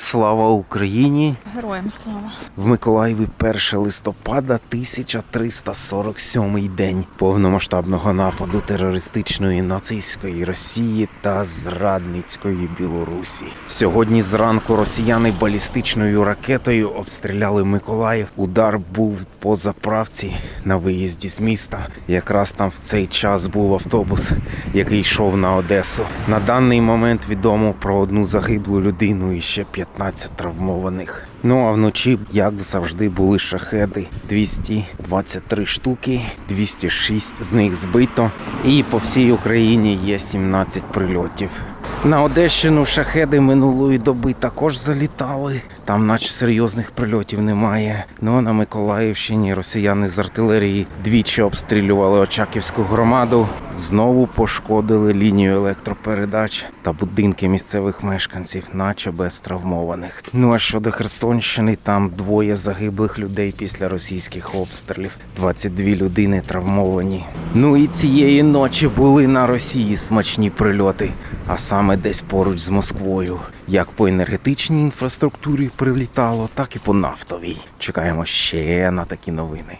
Слава Україні! Героям слава. В Миколаєві 1 листопада 1347 день повномасштабного нападу терористичної нацистської Росії та зрадницької Білорусі. Сьогодні зранку росіяни балістичною ракетою обстріляли Миколаїв. Удар був по заправці на виїзді з міста. Якраз там в цей час був автобус, який йшов на Одесу. На даний момент відомо про одну загиблу людину і ще 15 травмованих. Ну а вночі, як завжди, були шахеди 223 штуки, 206 з них збито. І по всій Україні є 17 прильотів. На Одещину шахеди минулої доби також залітали. Там, наче серйозних прильотів немає. Ну а на Миколаївщині росіяни з артилерії двічі обстрілювали Очаківську громаду, знову пошкодили лінію електропередач та будинки місцевих мешканців, наче без травмованих. Ну а щодо Херсонщини, там двоє загиблих людей після російських обстрілів, 22 людини травмовані. Ну і цієї ночі були на Росії смачні прильоти, а саме десь поруч з Москвою. Як по енергетичній інфраструктурі прилітало, так і по нафтовій. Чекаємо ще на такі новини.